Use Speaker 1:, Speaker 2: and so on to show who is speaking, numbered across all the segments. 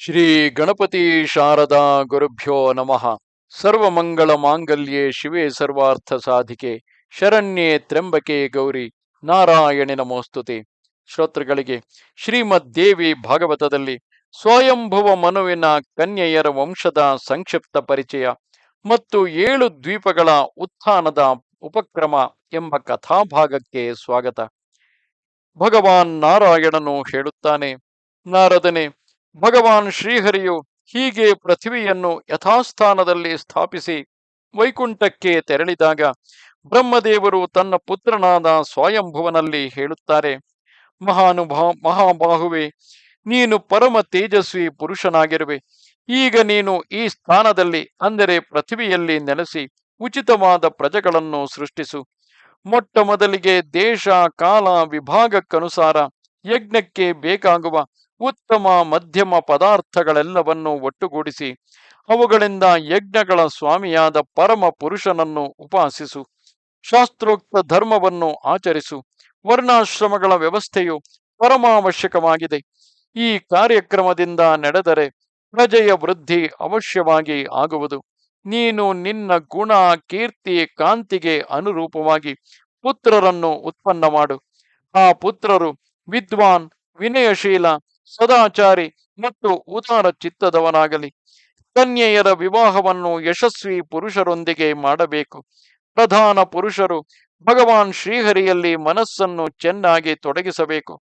Speaker 1: ಶ್ರೀ ಗಣಪತಿ ಶಾರದಾ ಗುರುಭ್ಯೋ ನಮಃ. ಸರ್ವಮಂಗಳ ಮಾಂಗಲ್ಯೇ ಶಿವೆ ಸರ್ವಾರ್ಥ ಸಾಧಿಕೆ, ಶರಣ್ಯೆ ತ್ರ್ಯಂಬಕೆ ಗೌರಿ, ನಾರಾಯಣಿ ನಮೋಸ್ತುತಿ. ಶ್ರೋತೃಗಳಿಗೆ ಶ್ರೀಮದ್ ದೇವಿ ಭಾಗವತದಲ್ಲಿ ಸ್ವಯಂಭವ ಮನುವಿನ ಕನ್ಯೆಯರ ವಂಶದ ಸಂಕ್ಷಿಪ್ತ ಪರಿಚಯ ಮತ್ತು ಏಳು ದ್ವೀಪಗಳ ಉತ್ಥಾನದ ಉಪಕ್ರಮ ಎಂಬ ಕಥಾಭಾಗಕ್ಕೆ ಸ್ವಾಗತ. ಭಗವಾನ್ ನಾರಾಯಣನು ಹೇಳುತ್ತಾನೆ, ನಾರದನೆ ಭಗವಾನ್ ಶ್ರೀಹರಿಯು ಹೀಗೆ ಪೃಥ್ವಿಯನ್ನು ಯಥಾಸ್ಥಾನದಲ್ಲಿ ಸ್ಥಾಪಿಸಿ ವೈಕುಂಠಕ್ಕೆ ತೆರಳಿದಾಗ ಬ್ರಹ್ಮದೇವರು ತನ್ನ ಪುತ್ರನಾದ ಸ್ವಯಂಭುವನಲ್ಲಿ ಹೇಳುತ್ತಾರೆ, ಮಹಾನುಭಾ, ಮಹಾಬಾಹುವೆ, ನೀನು ಪರಮ ತೇಜಸ್ವಿ ಪುರುಷನಾಗಿರುವೆ. ಈಗ ನೀನು ಈ ಸ್ಥಾನದಲ್ಲಿ, ಅಂದರೆ ಪೃಥ್ವಿಯಲ್ಲಿ ನೆಲೆಸಿ ಉಚಿತವಾದ ಪ್ರಜೆಗಳನ್ನು ಸೃಷ್ಟಿಸು. ಮೊಟ್ಟ ಮೊದಲಿಗೆ ದೇಶ, ಕಾಲ, ವಿಭಾಗಕ್ಕನುಸಾರ ಯಜ್ಞಕ್ಕೆ ಬೇಕಾಗುವ ಉತ್ತಮ ಮಧ್ಯಮ ಪದಾರ್ಥಗಳೆಲ್ಲವನ್ನು ಒಟ್ಟುಗೂಡಿಸಿ ಅವುಗಳಿಂದ ಯಜ್ಞಗಳ ಸ್ವಾಮಿಯಾದ ಪರಮ ಪುರುಷನನ್ನು ಉಪಾಸಿಸು. ಶಾಸ್ತ್ರೋಕ್ತ ಧರ್ಮವನ್ನು ಆಚರಿಸು. ವರ್ಣಾಶ್ರಮಗಳ ವ್ಯವಸ್ಥೆಯು ಪರಮಾವಶ್ಯಕವಾಗಿದೆ. ಈ ಕಾರ್ಯಕ್ರಮದಿಂದ ನಡೆದರೆ ಪ್ರಜೆಯ ವೃದ್ಧಿ ಅವಶ್ಯವಾಗಿ ಆಗುವುದು. ನೀನು ನಿನ್ನ ಗುಣ, ಕೀರ್ತಿ, ಕಾಂತಿಗೆ ಅನುರೂಪವಾಗಿ ಪುತ್ರರನ್ನು ಉತ್ಪನ್ನ ಮಾಡು. ಆ ಪುತ್ರರು ವಿದ್ವಾನ್, ವಿನಯಶೀಲ, ಸದಾಚಾರಿ ಮತ್ತು ಉದಾರ ಚಿತ್ತದವನಾಗಲಿ. ಕನ್ಯೆಯರ ವಿವಾಹವನ್ನು ಯಶಸ್ವಿ ಪುರುಷರೊಂದಿಗೆ ಮಾಡಬೇಕು. ಪ್ರಧಾನ ಪುರುಷರು ಭಗವಾನ್ ಶ್ರೀಹರಿಯಲ್ಲಿ ಮನಸ್ಸನ್ನು ಚೆನ್ನಾಗಿ ತೊಡಗಿಸಬೇಕು.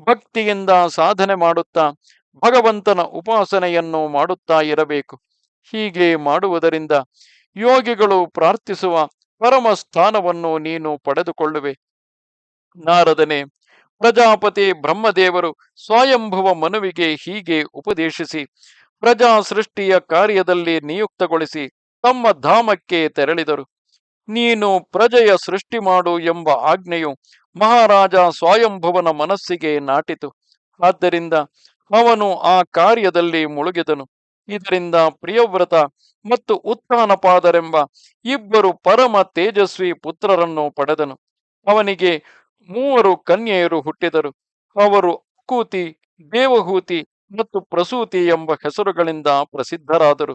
Speaker 1: ಭಕ್ತಿಯಿಂದ ಸಾಧನೆ ಮಾಡುತ್ತಾ ಭಗವಂತನ ಉಪಾಸನೆಯನ್ನು ಮಾಡುತ್ತಾ ಇರಬೇಕು. ಹೀಗೆ ಮಾಡುವುದರಿಂದ ಯೋಗಿಗಳು ಪ್ರಾರ್ಥಿಸುವ ಪರಮ ಸ್ಥಾನವನ್ನು ನೀನು ಪಡೆದುಕೊಳ್ಳುವೆ. ನಾರದನೆ ಪ್ರಜಾಪತಿ ಬ್ರಹ್ಮದೇವರು ಸ್ವಯಂಭವ ಮನುವಿಗೆ ಹೀಗೆ ಉಪದೇಶಿಸಿ, ಪ್ರಜಾ ಸೃಷ್ಟಿಯ ಕಾರ್ಯದಲ್ಲಿ ನಿಯುಕ್ತಗೊಳಿಸಿ ತಮ್ಮ ಧಾಮಕ್ಕೆ ತೆರಳಿದರು. ನೀನು ಪ್ರಜೆಯ ಸೃಷ್ಟಿ ಮಾಡು ಎಂಬ ಆಜ್ಞೆಯು ಮಹಾರಾಜ ಸ್ವಯಂಭವನ ಮನಸ್ಸಿಗೆ ನಾಟಿತು. ಆದ್ದರಿಂದ ಅವನು ಆ ಕಾರ್ಯದಲ್ಲಿ ಮುಳುಗಿದನು. ಇದರಿಂದ ಪ್ರಿಯವ್ರತ ಮತ್ತು ಉತ್ಥಾನಪಾದರೆಂಬ ಇಬ್ಬರು ಪರಮ ತೇಜಸ್ವಿ ಪುತ್ರರನ್ನು ಪಡೆದನು. ಅವನಿಗೆ ಮೂವರು ಕನ್ಯೆಯರು ಹುಟ್ಟಿದರು. ಅವರು ಕೂತಿ ದೇವಹೂತಿ ಮತ್ತು ಪ್ರಸೂತಿ ಎಂಬ ಹೆಸರುಗಳಿಂದ ಪ್ರಸಿದ್ಧರಾದರು.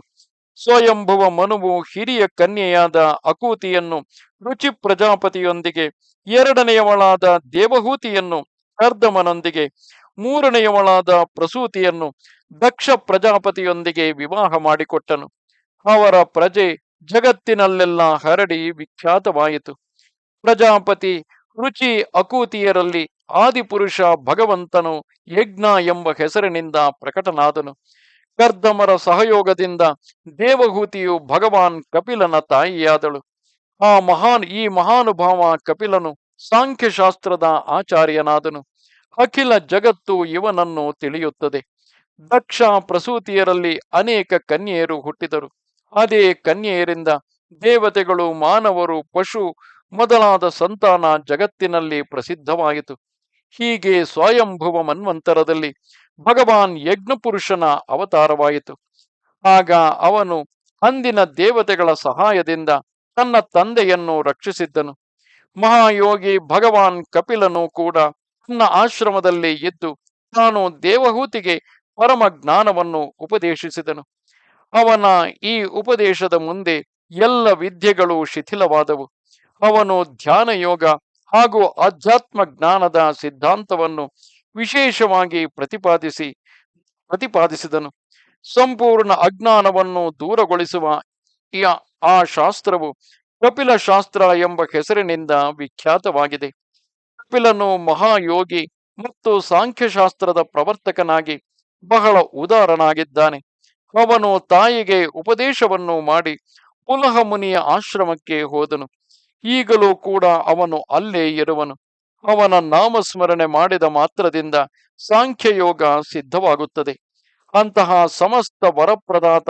Speaker 1: ಸ್ವಯಂಭುವ ಮನುವು ಹಿರಿಯ ಕನ್ಯೆಯಾದ ಅಕೂತಿಯನ್ನು ರುಚಿ ಪ್ರಜಾಪತಿಯೊಂದಿಗೆ, ಎರಡನೆಯವಳಾದ ದೇವಹೂತಿಯನ್ನು ಕರ್ದಮನೊಂದಿಗೆ ಮೂರನೆಯವಳಾದ ಪ್ರಸೂತಿಯನ್ನು ದಕ್ಷ ಪ್ರಜಾಪತಿಯೊಂದಿಗೆ ವಿವಾಹ ಮಾಡಿಕೊಟ್ಟನು. ಅವರ ಪ್ರಜೆ ಜಗತ್ತಿನಲ್ಲೆಲ್ಲ ಹರಡಿ ವಿಖ್ಯಾತವಾಯಿತು. ಪ್ರಜಾಪತಿ ರುಚಿ ಅಕೂತಿಯರಲ್ಲಿ ಆದಿಪುರುಷ ಭಗವಂತನು ಯಜ್ಞ ಎಂಬ ಹೆಸರಿನಿಂದ ಪ್ರಕಟನಾದನು. ಕರ್ದಮರ ಸಹಯೋಗದಿಂದ ದೇವಹೂತಿಯು ಭಗವಾನ್ ಕಪಿಲನ ತಾಯಿಯಾದಳು. ಆ ಮಹಾನ್, ಈ ಮಹಾನುಭಾವ ಕಪಿಲನು ಸಾಂಖ್ಯಶಾಸ್ತ್ರದ ಆಚಾರ್ಯನಾದನು. ಅಖಿಲ ಜಗತ್ತು ಇವನನ್ನು ತಿಳಿಯುತ್ತದೆ. ದಕ್ಷ ಪ್ರಸೂತಿಯರಲ್ಲಿ ಅನೇಕ ಕನ್ಯೆಯರು ಹುಟ್ಟಿದರು. ಅದೇ ಕನ್ಯೆಯರಿಂದ ದೇವತೆಗಳು, ಮಾನವರು, ಪಶು ಮೊದಲಾದ ಸಂತಾನ ಜಗತ್ತಿನಲ್ಲಿ ಪ್ರಸಿದ್ಧವಾಯಿತು. ಹೀಗೆ ಸ್ವಯಂಭುವ ಮನ್ವಂತರದಲ್ಲಿ ಭಗವಾನ್ ಯಜ್ಞಪುರುಷನ ಅವತಾರವಾಯಿತು. ಆಗ ಅವನು ಅಂದಿನ ದೇವತೆಗಳ ಸಹಾಯದಿಂದ ತನ್ನ ತಂದೆಯನ್ನು ರಕ್ಷಿಸಿದ್ದನು. ಮಹಾಯೋಗಿ ಭಗವಾನ್ ಕಪಿಲನು ಕೂಡ ತನ್ನ ಆಶ್ರಮದಲ್ಲಿ ಇದ್ದು ತಾನು ದೇವಹೂತಿಗೆ ಪರಮ ಜ್ಞಾನವನ್ನು ಉಪದೇಶಿಸಿದನು. ಅವನ ಈ ಉಪದೇಶದ ಮುಂದೆ ಎಲ್ಲ ವಿದ್ಯೆಗಳು ಶಿಥಿಲವಾದವು. ಅವನು ಧ್ಯಾನ ಯೋಗ ಹಾಗೂ ಆಧ್ಯಾತ್ಮ ಜ್ಞಾನದ ಸಿದ್ಧಾಂತವನ್ನು ವಿಶೇಷವಾಗಿ ಪ್ರತಿಪಾದಿಸಿ, ಪ್ರತಿಪಾದಿಸಿದನು. ಸಂಪೂರ್ಣ ಅಜ್ಞಾನವನ್ನು ದೂರಗೊಳಿಸುವ ಆ ಶಾಸ್ತ್ರವು ಕಪಿಲ ಶಾಸ್ತ್ರ ಎಂಬ ಹೆಸರಿನಿಂದ ವಿಖ್ಯಾತವಾಗಿದೆ. ಕಪಿಲನು ಮಹಾಯೋಗಿ ಮತ್ತು ಸಾಂಖ್ಯಶಾಸ್ತ್ರದ ಪ್ರವರ್ತಕನಾಗಿ ಬಹಳ ಉದಾರನಾಗಿದ್ದಾನೆ. ಅವನು ತಾಯಿಗೆ ಉಪದೇಶವನ್ನು ಮಾಡಿ ಪುಲಹ ಮುನಿಯ ಆಶ್ರಮಕ್ಕೆ ಹೋದನು. ಈಗಲೂ ಕೂಡ ಅವನು ಅಲ್ಲೇ ಇರುವನು. ಅವನ ನಾಮಸ್ಮರಣೆ ಮಾಡಿದ ಮಾತ್ರದಿಂದ ಸಾಂಖ್ಯಯೋಗ ಸಿದ್ಧವಾಗುತ್ತದೆ. ಅಂತಹ ಸಮಸ್ತ ವರಪ್ರದಾತ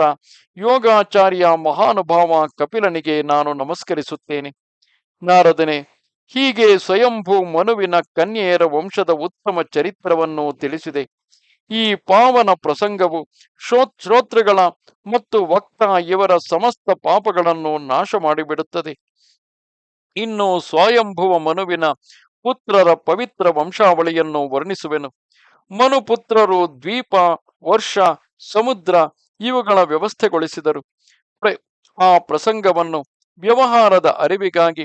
Speaker 1: ಯೋಗಾಚಾರ್ಯ ಮಹಾನುಭಾವ ಕಪಿಲನಿಗೆ ನಾನು ನಮಸ್ಕರಿಸುತ್ತೇನೆ. ನಾರದನೆ, ಹೀಗೆ ಸ್ವಯಂಭೂ ಮನುವಿನ ಕನ್ಯೆಯರ ವಂಶದ ಉತ್ತಮ ಚರಿತ್ರವನ್ನು ತಿಳಿಸಿದೆ. ಈ ಪಾವನ ಪ್ರಸಂಗವು ಶ್ರೋತೃಗಳ ಮತ್ತು ವಕ್ತ ಇವರ ಸಮಸ್ತ ಪಾಪಗಳನ್ನು ನಾಶ ಮಾಡಿಬಿಡುತ್ತದೆ ಇನ್ನು ಸ್ವಯಂಭುವ ಮನುವಿನ ಪುತ್ರರ ಪವಿತ್ರ ವಂಶಾವಳಿಯನ್ನು ವರ್ಣಿಸುವೆನು. ಮನುಪುತ್ರರು ದ್ವೀಪ, ವರ್ಷ, ಸಮುದ್ರ ಇವುಗಳ ವ್ಯವಸ್ಥೆಗೊಳಿಸಿದರು. ಆ ಪ್ರಸಂಗವನ್ನು ವ್ಯವಹಾರದ ಅರಿವಿಗಾಗಿ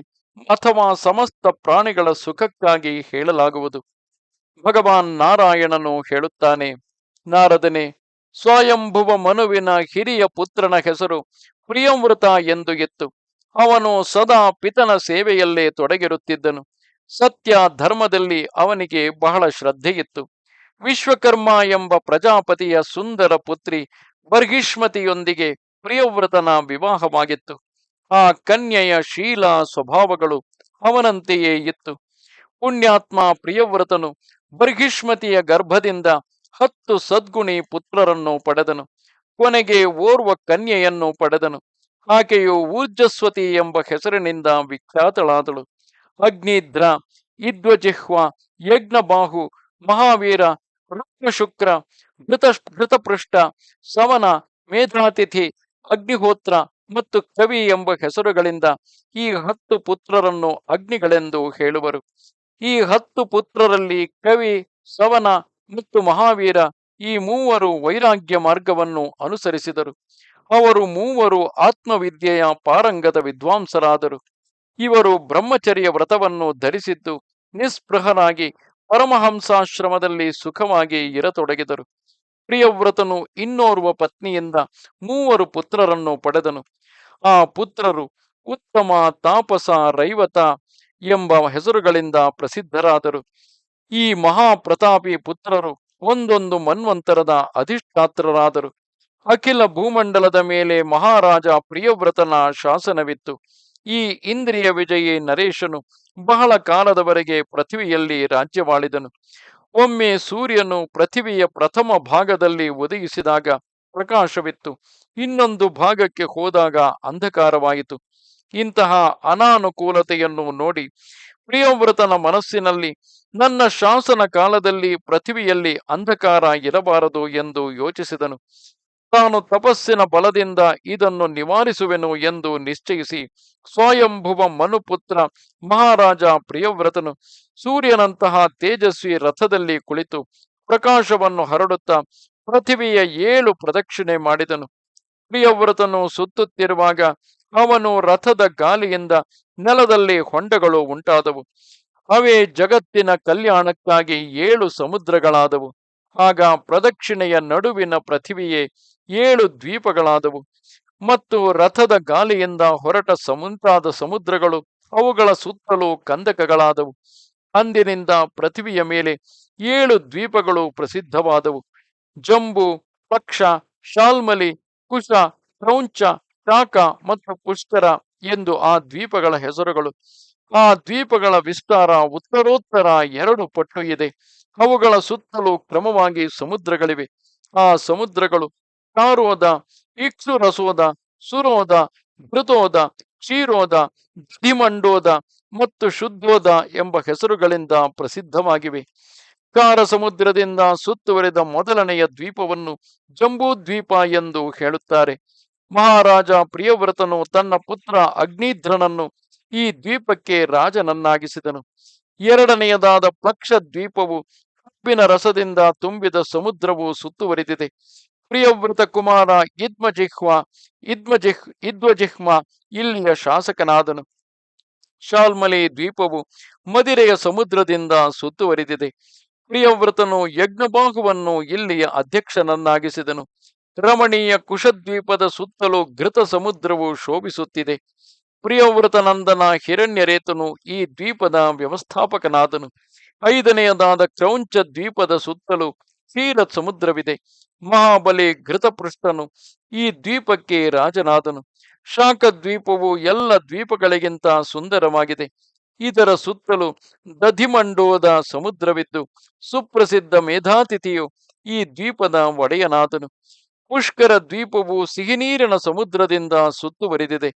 Speaker 1: ಅಥವಾ ಸಮಸ್ತ ಪ್ರಾಣಿಗಳ ಸುಖಕ್ಕಾಗಿ ಹೇಳಲಾಗುವುದು. ಭಗವಾನ್ ನಾರಾಯಣನು ಹೇಳುತ್ತಾನೆ, ನಾರದನೆ, ಸ್ವಯಂಭುವ ಮನುವಿನ ಹಿರಿಯ ಪುತ್ರನ ಹೆಸರು ಪ್ರಿಯಮೃತ ಎಂದು ಇತ್ತು ಅವನು ಸದಾ ಪಿತನ ಸೇವೆಯಲ್ಲೇ ತೊಡಗಿರುತ್ತಿದ್ದನು. ಸತ್ಯ ಧರ್ಮದಲ್ಲಿ ಅವನಿಗೆ ಬಹಳ ಶ್ರದ್ಧೆಯಿತ್ತು. ವಿಶ್ವಕರ್ಮ ಎಂಬ ಪ್ರಜಾಪತಿಯ ಸುಂದರ ಪುತ್ರಿ ಬರ್ಹಿಷ್ಮತಿಯೊಂದಿಗೆ ಪ್ರಿಯವ್ರತನ ವಿವಾಹವಾಗಿತ್ತು. ಆ ಕನ್ಯೆಯ ಶೀಲ ಸ್ವಭಾವಗಳು ಅವನಂತೆಯೇ ಇತ್ತು. ಪುಣ್ಯಾತ್ಮ ಪ್ರಿಯವ್ರತನು ಬರ್ಹಿಷ್ಮತಿಯ ಗರ್ಭದಿಂದ ಹತ್ತು ಸದ್ಗುಣಿ ಪುತ್ರರನ್ನು ಪಡೆದನು. ಕೊನೆಗೆ ಓರ್ವ ಕನ್ಯೆಯನ್ನು ಪಡೆದನು. ಆಕೆಯು ಊರ್ಜಸ್ವತಿ ಎಂಬ ಹೆಸರಿನಿಂದ ವಿಖ್ಯಾತಳಾದಳು. ಅಗ್ನಿದ್ರ, ಇದ್ವಜಿಹ್ವ, ಯಜ್ಞಬಾಹು, ಮಹಾವೀರ ರುಕ್ಮಶುಕ್ರ ಘೃತ ಘೃತಪೃಷ್ಠ ಸವನ ಮೇಧಾತಿಥಿ, ಅಗ್ನಿಹೋತ್ರ ಮತ್ತು ಕವಿ ಎಂಬ ಹೆಸರುಗಳಿಂದ ಈ ಹತ್ತು ಪುತ್ರರನ್ನು ಅಗ್ನಿಗಳೆಂದು ಹೇಳುವರು. ಈ ಹತ್ತು ಪುತ್ರರಲ್ಲಿ ಕವಿ ಸವನ ಮತ್ತು ಮಹಾವೀರ ಈ ಮೂವರು ವೈರಾಗ್ಯ ಮಾರ್ಗವನ್ನು ಅನುಸರಿಸಿದರು. ಅವರು ಮೂವರು ಆತ್ಮವಿದ್ಯೆಯ ಪಾರಂಗದ ವಿದ್ವಾಂಸರಾದರು. ಇವರು ಬ್ರಹ್ಮಚರ್ಯ ವ್ರತವನ್ನು ಧರಿಸಿದ್ದು ನಿಸ್ಪೃಹರಾಗಿ ಪರಮಹಂಸಾಶ್ರಮದಲ್ಲಿ ಸುಖವಾಗಿ ಇರತೊಡಗಿದರು. ಪ್ರಿಯವ್ರತನು ಇನ್ನೋರ್ವ ಪತ್ನಿಯಿಂದ ಮೂವರು ಪುತ್ರರನ್ನು ಪಡೆದನು. ಆ ಪುತ್ರರು ಉತ್ತಮ ತಾಪಸ ರೈವತ ಎಂಬ ಹೆಸರುಗಳಿಂದ ಪ್ರಸಿದ್ಧರಾದರು. ಈ ಮಹಾಪ್ರತಾಪಿ ಪುತ್ರರು ಒಂದೊಂದು ಮನ್ವಂತರದ ಅಧಿಷ್ಠಾತ್ರರಾದರು. ಅಖಿಲ ಭೂಮಂಡಲದ ಮೇಲೆ ಮಹಾರಾಜ ಪ್ರಿಯವ್ರತನ ಶಾಸನವಿತ್ತು. ಈ ಇಂದ್ರಿಯ ವಿಜಯಿ ನರೇಶನು ಬಹಳ ಕಾಲದವರೆಗೆ ಪೃಥ್ವಿಯಲ್ಲಿ ರಾಜ್ಯವಾಳಿದನು. ಒಮ್ಮೆ ಸೂರ್ಯನು ಪೃಥ್ವಿಯ ಪ್ರಥಮ ಭಾಗದಲ್ಲಿ ಒದಗಿಸಿದಾಗ ಪ್ರಕಾಶವಿತ್ತು. ಇನ್ನೊಂದು ಭಾಗಕ್ಕೆ ಹೋದಾಗ ಅಂಧಕಾರವಾಯಿತು. ಇಂತಹ ಅನಾನುಕೂಲತೆಯನ್ನು ನೋಡಿ ಪ್ರಿಯವ್ರತನ ಮನಸ್ಸಿನಲ್ಲಿ ನನ್ನ ಶಾಸನ ಕಾಲದಲ್ಲಿ ಪೃಥ್ವಿಯಲ್ಲಿ ಅಂಧಕಾರ ಇರಬಾರದು ಎಂದು ಯೋಚಿಸಿದನು. ತಾನು ತಪಸ್ಸಿನ ಬಲದಿಂದ ಇದನ್ನು ನಿವಾರಿಸುವೆನು ಎಂದು ನಿಶ್ಚಯಿಸಿ ಸ್ವಯಂಭುವ ಮನುಪುತ್ರ ಮಹಾರಾಜ ಪ್ರಿಯವ್ರತನು ಸೂರ್ಯನಂತಹ ತೇಜಸ್ವಿ ರಥದಲ್ಲಿ ಕುಳಿತು ಪ್ರಕಾಶವನ್ನು ಹರಡುತ್ತಾ ಪೃಥಿವಿಯ ಏಳು ಪ್ರದಕ್ಷಿಣೆ ಮಾಡಿದನು. ಪ್ರಿಯವ್ರತನು ಸುತ್ತುತ್ತಿರುವಾಗ ಅವನು ರಥದ ಗಾಲಿಯಿಂದ ನೆಲದಲ್ಲಿ ಹೊಂಡಗಳು ಉಂಟಾದವು. ಅವೇ ಜಗತ್ತಿನ ಕಲ್ಯಾಣಕ್ಕಾಗಿ ಏಳು ಸಮುದ್ರಗಳಾದವು. ಆಗ ಪ್ರದಕ್ಷಿಣೆಯ ನಡುವಿನ ಪೃಥ್ವಿಯೇ ಏಳು ದ್ವೀಪಗಳಾದವು ಮತ್ತು ರಥದ ಗಾಲಿಯಿಂದ ಹೊರಟ ಸಮುಂತಾದ ಸಮುದ್ರಗಳು ಅವುಗಳ ಸುತ್ತಲೂ ಕಂದಕಗಳಾದವು. ಅಂದಿನಿಂದ ಪೃಥ್ವಿಯ ಮೇಲೆ ಏಳು ದ್ವೀಪಗಳು ಪ್ರಸಿದ್ಧವಾದವು. ಜಂಬು, ಪಕ್ಷ, ಶಾಲ್ಮಲಿ, ಕುಶ ಕ್ರೌಂಚ ಶಾಖ ಮತ್ತು ಪುಷ್ಕರ ಎಂದು ಆ ದ್ವೀಪಗಳ ಹೆಸರುಗಳು. ಆ ದ್ವೀಪಗಳ ವಿಸ್ತಾರ ಉತ್ತರೋತ್ತರ ಎರಡು ಪಟ್ಟು ಇದೆ. ಅವುಗಳ ಸುತ್ತಲೂ ಕ್ರಮವಾಗಿ ಸಮುದ್ರಗಳಿವೆ. ಆ ಸಮುದ್ರಗಳು ಕಾರೋದ ಇಕ್ಸುರಸೋದ ಸುರೋದ ಘೃತೋದ ಕ್ಷೀರೋದ ದಿಮಂಡೋದ ಮತ್ತು ಶುದ್ಧೋದ ಎಂಬ ಹೆಸರುಗಳಿಂದ ಪ್ರಸಿದ್ಧವಾಗಿವೆ. ಕಾರ ಸಮುದ್ರದಿಂದ ಸುತ್ತುವರಿದ ಮೊದಲನೆಯ ದ್ವೀಪವನ್ನು ಜಂಬೂ ದ್ವೀಪ ಎಂದು ಹೇಳುತ್ತಾರೆ. ಮಹಾರಾಜ ಪ್ರಿಯವ್ರತನು ತನ್ನ ಪುತ್ರ ಅಗ್ನಿಧ್ರನನ್ನು ಈ ದ್ವೀಪಕ್ಕೆ ರಾಜನನ್ನಾಗಿಸಿದನು. ಎರಡನೆಯದಾದ ಪಕ್ಷ ದ್ವೀಪವು ಕಬ್ಬಿನ ರಸದಿಂದ ತುಂಬಿದ ಸಮುದ್ರವು ಸುತ್ತುವರಿದಿದೆ. ಪ್ರಿಯವ್ರತ ಕುಮಾರ ಇದ್ಮಜಿಹ್ವ, ಇದ್ಮಜಿಹ್, ಇದ್ವಜಿಹ್ಮ, ಇಲ್ಲಿಯ ಶಾಸಕನಾದನು. ಶಾಲ್ಮಲೆ ದ್ವೀಪವು ಮದಿರೆಯ ಸಮುದ್ರದಿಂದ ಸುತ್ತುವರಿದಿದೆ. ಪ್ರಿಯವ್ರತನು ಯಜ್ಞಬಾಹುವನ್ನು ಇಲ್ಲಿಯ ಅಧ್ಯಕ್ಷನನ್ನಾಗಿಸಿದನು. ರಮಣೀಯ ಕುಶದ್ವೀಪದ ಸುತ್ತಲೂ ಘೃತ ಸಮುದ್ರವು ಶೋಭಿಸುತ್ತಿದೆ. ಪ್ರಿಯವ್ರತನಂದನ ಹಿರಣ್ಯರೇತನು ಈ ದ್ವೀಪದ ವ್ಯವಸ್ಥಾಪಕನಾದನು. ಐದನೆಯದಾದ ಕ್ರೌಂಚ ದ್ವೀಪದ ಸುತ್ತಲೂ ಕ್ಷೀರ ಸಮುದ್ರವಿದೆ. ಮಹಾಬಲಿ ಘೃತಪೃಷ್ಠನು, ಈ ದ್ವೀಪಕ್ಕೆ ರಾಜನಾದನು. ಶಾಖ ದ್ವೀಪವು ಎಲ್ಲ ದ್ವೀಪಗಳಿಗಿಂತ ಸುಂದರವಾಗಿದೆ. ಇದರ ಸುತ್ತಲೂ ದಧಿಮಂಡೋದ ಸಮುದ್ರವಿದ್ದು, ಸುಪ್ರಸಿದ್ಧ ಮೇಧಾತಿಥಿಯು ಈ ದ್ವೀಪದ ಒಡೆಯನಾದನು. ಪುಷ್ಕರ ದ್ವೀಪವು ಸಿಹಿನೀರಿನ ಸಮುದ್ರದಿಂದ ಸುತ್ತುವರಿದಿದೆ.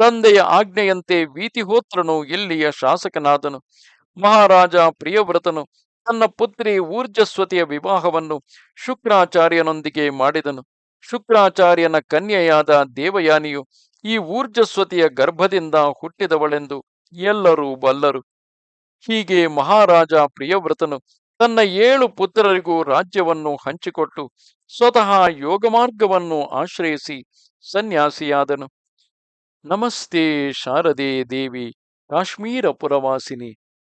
Speaker 1: ತಂದೆಯ ಆಜ್ಞೆಯಂತೆ ವೀತಿಹೋತ್ರನು ಇಲ್ಲಿಯ ಶಾಸಕನಾದನು. ಮಹಾರಾಜ ಪ್ರಿಯವ್ರತನು ತನ್ನ ಪುತ್ರಿ ಊರ್ಜಸ್ವತಿಯ ವಿವಾಹವನ್ನು ಶುಕ್ರಾಚಾರ್ಯನೊಂದಿಗೆ ಮಾಡಿದನು. ಶುಕ್ರಾಚಾರ್ಯನ ಕನ್ಯೆಯಾದ ದೇವಯಾನಿಯು ಈ ಊರ್ಜಸ್ವತಿಯ ಗರ್ಭದಿಂದ ಹುಟ್ಟಿದವಳೆಂದು ಎಲ್ಲರೂ ಬಲ್ಲರು. ಹೀಗೆ ಮಹಾರಾಜ ಪ್ರಿಯವ್ರತನು ತನ್ನ ಏಳು ಪುತ್ರರಿಗೂ ರಾಜ್ಯವನ್ನು ಹಂಚಿಕೊಟ್ಟು ಸ್ವತಃ ಯೋಗ ಮಾರ್ಗವನ್ನು ಆಶ್ರಯಿಸಿ ಸನ್ಯಾಸಿಯಾದನು. ನಮಸ್ತೆ ಶಾರದೆ ದೇವಿ, ಕಾಶ್ಮೀರ ಪುರವಾಸಿನಿ.